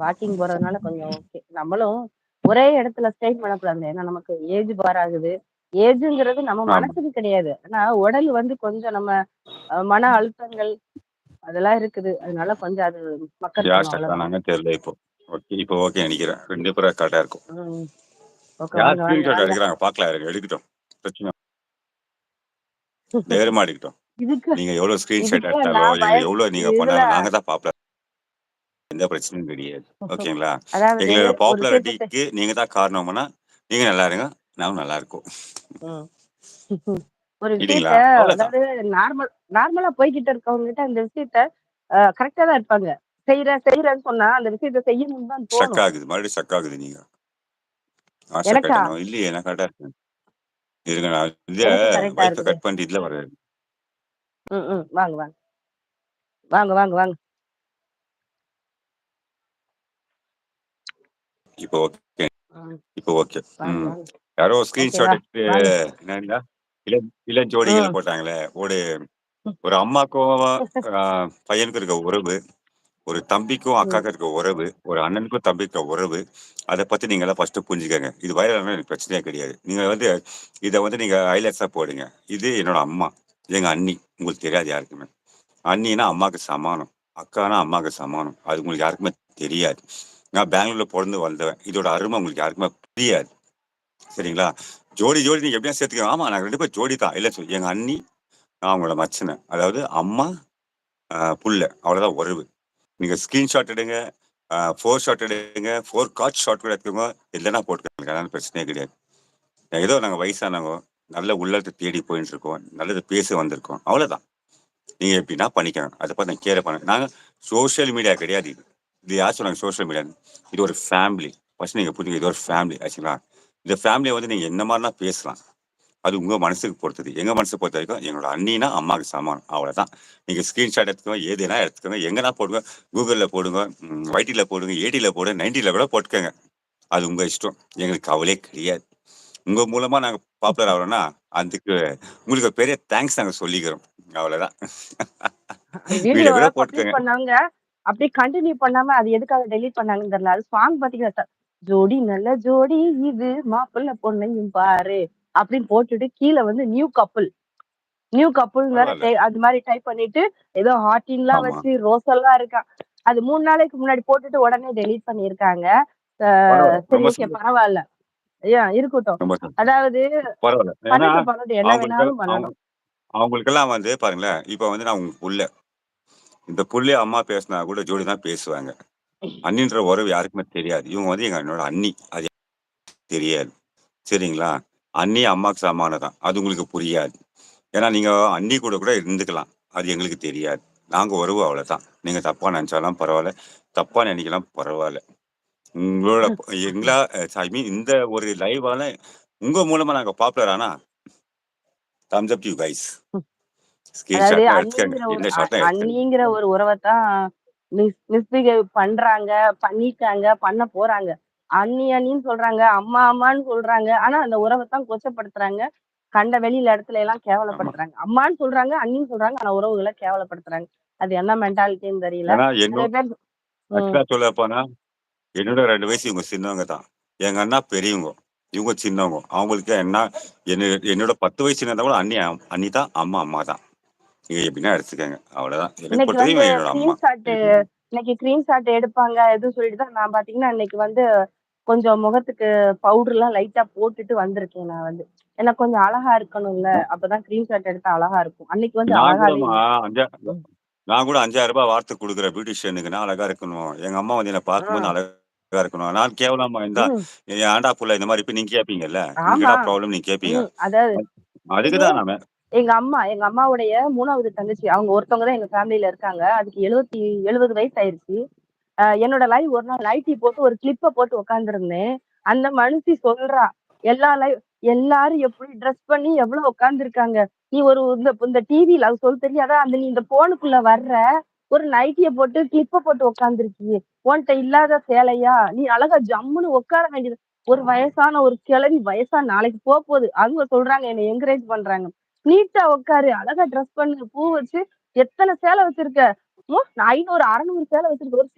Walking போறதுனால கொஞ்சம் okay. நம்மளும் ஒரே இடத்துல ஸ்டே பண்ணக்கூடாதுங்க. ஏன்னா நமக்கு ஏஜ் பார் ஆகுது. ஏஜ்ங்கிறது நம்ம. மனசுக்கு கிடையாது. ஆனா உடல் வந்து கொஞ்சம் நம்ம மன அழுத்தங்கள் அதெல்லாம் இருக்குது. அதனால கொஞ்சம் அது. ஆனாங்கன்னு தெரியல இப்போ. ஓகே. இப்போ ஓகே நெனைக்கிறேன். 2 பேரும் கரெக்ட்டா இருக்கும். ம். ஓகே. யார் வாங்க, வாங்க, ஸ்கிரீன்ஷாட் வாங்க. எடுக்குறாங்க பார்க்கலாம் இருங்க. எடுக்கட்டும். பிரச்சன தைரியமா எடுக்கட்டும். இதுக்கு நீங்க எவ்வளோ ஸ்கிரீன்ஷாட் இதுக்கு எடுத்தாலோ, நான் நீங்க நீங்க இதுல பண்ணாலும் நாங்க தான் பாப்புலர். எந்த பிரச்சனையும் கிடையாது. ஓகேங்களா? அதாவது எங்களோட ஒரு விஷயத்த பாப்புலாரிட்டிக்கு நீங்க தான் காரணம்னா, நீங்க நல்லா இருங்க. நாங்களும் நல்லா இருக்கோம். ம். ஒரு இல்லீங்களா? விஷயத்த. அதாவது நார்மல் நார்மலா போய்க்கிட்டு இருக்கவங்ககிட்ட அந்த விஷயத்த அ கரெக்ட்டா தான் இருப்பாங்க. செய்றேன், செய்றேன்னு சொன்னா அந்த விஷயத்த செய்யணும்னு தான் தோணும். ஆகுது. மறுபடியும் ஸ்ட்ரக் ஆகுது நீங்க. எனக்கா? ஆயிட்டேனோ? இல்லையே நான் இருக்கேன். இருங்க நான் இத எனக்கு கரெக்ட்டா வைஃப இருக்குது. கட் பண்ணிட்டு இதுல வரேன். ம், ம். வாங்க, வாங்க. வாங்க, வாங்க, வாங்க. இப்போ ஓகே. இப்போ ஓகே. யாரோ ஸ்கிரீன்ஷாட்? எடுத்து. என்னன்னா, இளம் இளஞ்சோடிகள ம். போட்டாங்களே. ஒரு. ஒரு அம்மாக்கும் அ பையனுக்கும் இருக்க உறவு, ஒரு தம்பிக்கும். அக்காக்கும் இருக்க உறவு, ஒரு அண்ணனுக்கும் தம்பிக்கும் உறவு. அத பத்தி நீங்கலாம் ஃபர்ஸ்ட்டு புரிஞ்சுக்கங்க. இது வைரல் ஆனா எனக்கு பிரச்சனையே கிடையாது. நீங்க வந்து இத வந்து நீங்க ஹைலைட்ஸா போடுங்க. இது என்னோட அம்மா, எங்க அண்ணி. உங்களுக்கு தெரியாது யாருக்குமே. அண்ணினா அம்மாக்கு சமானம். அக்கானா அம்மாக்கு சமானம். அது உங்களுக்கு யாருக்குமே தெரியாது. நான் பெங்களூர்ல பிறந்து வந்தவன் இதோட அருமை உங்களுக்கு யாருக்குமே புரியாது. சரிங்களா? ஜோடி ஜோடி நீங்க எப்படியா சேர்த்துக்கலாம். ஆமா நாங்க ரெண்டு பேரும் ஜோடி தான். இல்ல சொல்லி எங்க அண்ணி, நான் அவங்களோட மச்சினேன் அதாவது அம்மா, புள்ள. அவ்வளோதான் உறவு. நீங்க ஸ்கிரீன்ஷாட் எடுங்க, ஃபோர் ஷாட் எடுங்க, ஃபோர் காட் ஷாட் கூட எடுத்துக்கோங்க. இல்லைன்னா போட்டுக்கோங்க. அதனால பிரச்சனையே கிடையாது. ஏதோ நாங்கள் வயசானவங்க, நல்ல உள்ளத்தை தேடி போயிட்டு இருக்கோம். நல்லது பேச வந்திருக்கோம். அவ்வளோதான். நீங்கள் எப்படின்னா பண்ணிக்கங்க. அதை பார்த்து நான் கேர பண்ண நாங்கள் சோஷியல் மீடியா கிடையாது இது. இது யார் சொன்னாங்க சோசியல் மீடியான்னு? இது ஒரு ஃபேமிலி. ஃபர்ஸ்ட் நீங்க புரிஞ்சுக்கங்க. இது ஒரு ஃபேமிலி ஆச்சுங்களா? இந்த ஃபேமிலிய வந்து நீங்க என்ன மாரினா பேசலாம். அது உங்க மனசுக்கு பொறுத்தது. எங்க மனச பொறுத்த வரைக்கும் என்னோட அண்ணினா அம்மாக்கு சமானம். அவ்வளோதான். நீங்க ஸ்கிரீன்ஷாட் எடுத்துக்கோங்க. எதுனா எடுத்துக்கோங்க. எங்கனா போடுங்க. Googleல போடுங்க. YTல போடுங்க. ஏடில போடுங்க. 90ல கூட போட்டுக்கங்க. அது உங்க இஷ்டம். எங்களுக்கு கவலையே கிடையாது. உங்க மூலமா நாங்க பாப்புலர் ஆகுறோம்னா, அதுக்கு உங்களுக்கு பெரிய தேங்க்ஸ் நாங்க சொல்லிக்கிறோம். அவ்வளோதான். வீடியோ கூட போட்டுக்கங்க. அப்படியே கன்டின்யூ பண்ணாம அது எதுக்காக டெலீட் பண்ணாங்கன்னு தெரியல. அது சாங் பார்த்தீங்கன்னா, ட ஜோடி நல்ல ஜோடி இது மாப்பிள்ளை பொண்ணையும் பாரு அப்படின்னு போட்டுட்டு கீழ வந்து நியூ கப்புள். நியூ வேற. டை அது மாரி டைப் பண்ணிட்டு ஏதோ ஹார்டின்லாம். வச்சு ரோஸ் எல்லாம் இருக்காம். அது 3 நாளைக்கு முன்னாடி போட்டுட்டு உடனே டெலீட் பரவால்ல. சரி ஓகே. பரவால்ல. ஏன் இருக்கட்டும். அதாவது. என்ன வேணாலும் பண்ணணும். அவங்களுக்கெல்லாம் வந்து பாருங்களேன், இப்ப வந்து நான் உங்க புள்ள. இந்த புள்ளைய அம்மா பேசினா கூட ஜோடி தான் பேசுவாங்க. அண்ணின்ற உறவு யாருக்குமே தெரியாது. இவங்க வந்து எங்க என்னோட அண்ணி. அது தெரியாது. சரிங்களா? அண்ணி அம்மாக்கு சமானம் தான். அது உங்களுக்கு புரியாது. ஏன்னா நீங்க அண்ணி கூட கூட இருந்துக்கலாம். அது எங்களுக்கு தெரியாது. நாங்க உறவு அவ்வளோதான். நீங்க தப்பா நெனச்சாலும் பரவால்ல. தப்பா நெனைக்கலாம் பரவால்ல. உங்களோட எங்களா ஐ மீன் இந்த ஒரு லைவால உங்க மூலமா நாங்க பாப்புலர் ஆனா தம்ஸ் அப் யூ கைஸ். அண்ணிங்கிற ஒரு மிஸ் மிஸ்பிஹேவ் பண்றாங்க, பண்ணிட்டாங்க, பண்ண போறாங்க. அண்ணி அண்ணின்னு சொல்றாங்க, அம்மா அம்மான்னு சொல்றாங்க. ஆனா அந்த உறவத்தான் கொச்சப்படுத்துறாங்க. கண்ட வெளியில இடத்துல எல்லாம். கேவலப்படுத்துறாங்க. அம்மான்னு சொல்றாங்க, அண்ணின்னு சொல்றாங்க. ஆனா உறவுகள கேவலப்படுத்துறாங்க. அது என்ன மென்டாலிட்டின்னு தெரியல. ஆக்சுவலா சொல்லப்போனா, என்னோட 2 வயசு இவங்க சின்னவங்க தான். எங்க அண்ணா பெரியவங்க. இவங்க சின்னவங்க. அவங்களுக்கு என்ன என்ன என்னோட 10 வயசு சின்னதா கூட அண்ணி அண்ணி தான். அம்மா அம்மா தான். நீங்க எப்படின்னா எடுத்துக்கங்க. அவ்வளோதான். எனக்கு இன்னைக்கு என்னோட அம்மா. இன்னைக்கு ஸ்கிரீன்ஷாட் எடுப்பாங்க எதுவும் சொல்லிட்டு தான் நான் பார்த்தீங்கன்னா, இன்னைக்கு வந்து கொஞ்சம் முகத்துக்கு பவுடர்லாம் லைட்டா போட்டுட்டு வந்திருக்கேன் நான் வந்து. ஏன்னா கொஞ்சம் அழகா இருக்கணும்ல. அப்பதான் ஸ்கிரீன்ஷாட் எடுத்தா அழகா இருக்கும். அன்னைக்கு வந்து ம். நான் கூட ரூ. 5000 வார்த்தை குடுக்குறேன் பியூட்டிஷியனுக்கு. நான் அழகா இருக்கணும். எங்க அம்மா வந்து என்ன பார்க்கும்போது அழகா இருக்கணும். நான் கேவலமா இருந்தா. ஏன்டா புள்ள இந்த மாரி இப்ப நீங்க. என்ன ப்ராப்ளம் நீங்க கேட்பீங்க. ம். அதாவது அதுக்கு இது தான் நாம எங்க அம்மா எங்க அம்மாவுடைய மூணாவது தங்கச்சி. அவங்க ஒருத்தவங்க தான் எங்க ஃபேமிலியில இருக்காங்க. அதுக்கு 70 70 வயசு ஆயிருச்சு. என்னோட லைவ் ஒரு நாள் லைட்டி போட்டு ஒரு கிளிப்ப போட்டு உட்கார்ந்திருந்தேன். அந்த மனுஷி சொல்றா, எல்லா லைவ் எல்லாரும் எப்படி ட்ரெஸ் பண்ணி எவ்வளவு உட்காந்துருக்காங்க நீ ஒரு இந்த இந்த டிவியில அது சொல்ல தெரியாதா? அந்த நீ இந்த போனுக்குள்ள வர்ற, ஒரு நைட்டிய போட்டு கிளிப்ப போட்டு உட்கார்ந்துருக்கியே. உன்கிட்ட இல்லாத சேலையா? நீ அழகா ஜம்முன்னு உட்கார வேண்டியது. ஒரு வயசான ஒரு கிளவி வயசா நாளைக்கு போகுது அவங்க சொல்றாங்க என்னை என்கரேஜ் பண்றாங்க. நீட்டா உட்காரு. அழகா ட்ரெஸ் பண்ணு. பூ வச்சு எத்தனை சேலை வச்சிருக்க? ஐநூறு அறநூறு சேலை வச்சிருக்க. ஒரு